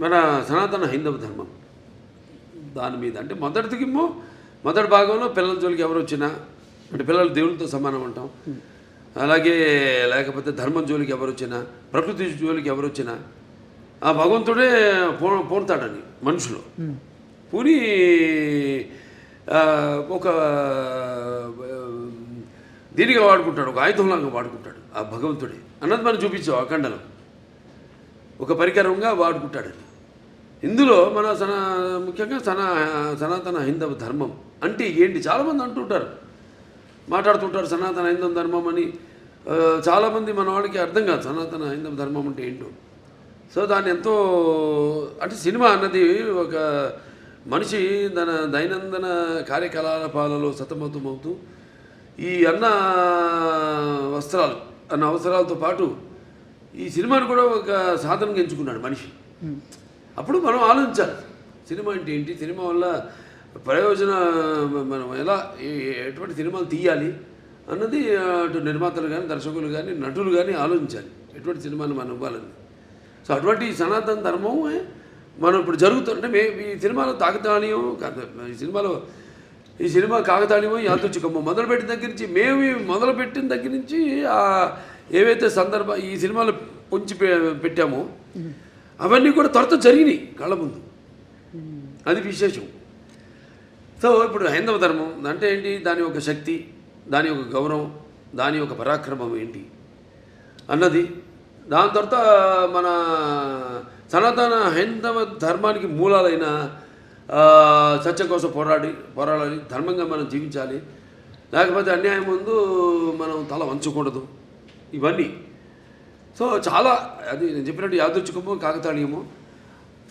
మన సనాతన హైందవ ధర్మం. దాని మీద అంటే మొదటిదికేమో మొదటి భాగంలో పిల్లల జోలికి ఎవరు వచ్చినా అంటే పిల్లలు దేవుళ్ళతో సమానం అంటాం. అలాగే లేకపోతే ధర్మం జోలికి ఎవరు వచ్చినా ప్రకృతి జోలికి ఎవరు వచ్చినా ఆ భగవంతుడే పో పోతాడని మనుషులు. పూని ఒక దీనిగా వాడుకుంటాడు ఒక ఆయుధంలాగా వాడుకుంటాడు ఆ భగవంతుడే. అన్నది మనం చూపించాం అఖండలో ఒక పరికరంగా వాడుకుంటాడని ఇందులో మన సనా ముఖ్యంగా సనా సనాతన హైందవ ధర్మం. అంటే ఏంటి? చాలామంది అంటుంటారు. మాట్లాడుతుంటారు సనాతన హైందవ ధర్మం అని. చాలామంది మన వాళ్ళకి అర్థం కాదు సనాతన హైందవ ధర్మం అంటే ఏంటో. సో దాన్ని ఎంతో అంటే సినిమా అన్నది ఒక మనిషి తన దైనందిన కార్యకలాపాలలో సతమతమవుతూ ఈ అన్న వస్త్రాలు అన్న అవసరాలతో పాటు ఈ సినిమాని కూడా ఒక సాధనంగా ఎంచుకున్నాడు మనిషి. అప్పుడు మనం ఆలోచించాలి. సినిమా అంటే ఏంటి? సినిమా వల్ల ప్రయోజన మనం ఎలా ఎటువంటి సినిమాలు తీయాలి అన్నది అటు నిర్మాతలు కానీ దర్శకులు కానీ నటులు కానీ ఆలోచించాలి. ఎటువంటి సినిమాను మనం ఇవ్వాలని సో అటువంటి సనాతన ధర్మమే మనం ఇప్పుడు జరుగుతుంటే మే ఈ సినిమాలో తాకతాళీయం ఈ సినిమాలో ఈ సినిమా కాకతాళీయమో యాదృచ్ఛికమో మొదలుపెట్టిన దగ్గర నుంచి మేము మొదలుపెట్టిన దగ్గర నుంచి ఏవైతే సందర్భ ఈ సినిమాలు పొంచి పె- పెట్టామో అవన్నీ కూడా త్వరత జరిగినాయి కళ్ళ ముందు. అది విశేషం. సో ఇప్పుడు హైందవ ధర్మం అంటే ఏంటి? దాని యొక్క శక్తి దాని యొక్క గౌరవం దాని యొక్క పరాక్రమం ఏంటి? అన్నది. దాని తర్వాత మన సనాతన హైందవ ధర్మానికి మూలాలైన సత్యం కోసం పోరాడి పోరాడాలి ధర్మంగా మనం జీవించాలి. లేకపోతే అన్యాయం ముందు మనం తల వంచకూడదు. ఇవన్నీ. సో చాలా అది నేను చెప్పినట్టు యాదృచ్ఛికమో కాకతాళీయమో.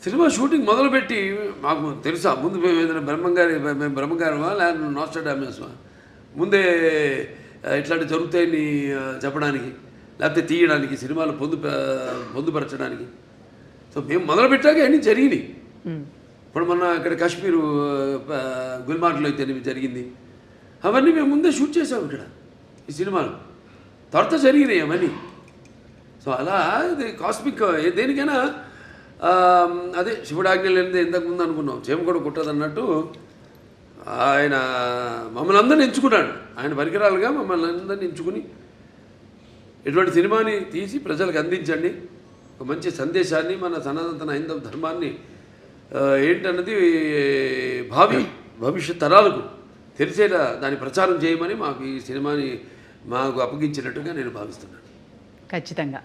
సినిమా షూటింగ్ మొదలుపెట్టి మాకు తెలుసా ముందు మేము ఏదైనా బ్రహ్మంగారి మేము బ్రహ్మంగారమా లేదా నాస్టాడామేస్మా ముందే ఆ, ఇట్లాంటివి జరుగుతాయని చెప్పడానికి లేకపోతే తీయడానికి సినిమాలు పొందు పొందుపరచడానికి. సో మేము మొదలుపెట్టాక అన్నీ జరిగినాయి. ఇప్పుడు మొన్న ఇక్కడ కాశ్మీరు గుల్మార్గ్లో అయితే జరిగింది. అవన్నీ మేము ముందే షూట్ చేసాం ఇక్కడ ఈ సినిమాలు. త్వరత జరిగినాయి అవన్నీ. సో అలా ఇది కాస్మిక్ ఏ- దేనికైనా అదే శివుడాజ్ఞ లేనిదే ఇంతకు ముందు అనుకున్నాం. చేమ కూడా కుట్టదు అన్నట్టు ఆయన మమ్మల్ని అందరిని ఎంచుకున్నాడు. ఆయన పరికరాలుగా మమ్మల్ని అందరిని ఎంచుకుని ఇటువంటి సినిమాని తీసి ప్రజలకు అందించండి. ఒక మంచి సందేశాన్ని మన సనాతన హైందవ ధర్మాన్ని ఏంటన్నది భావి భవిష్యత్ తరాలకు తెలిసేలా దాని ప్రచారం చేయమని మాకు ఈ సినిమాని మాకు అప్పగించినట్టుగా నేను భావిస్తున్నాను. ఖచ్చితంగా.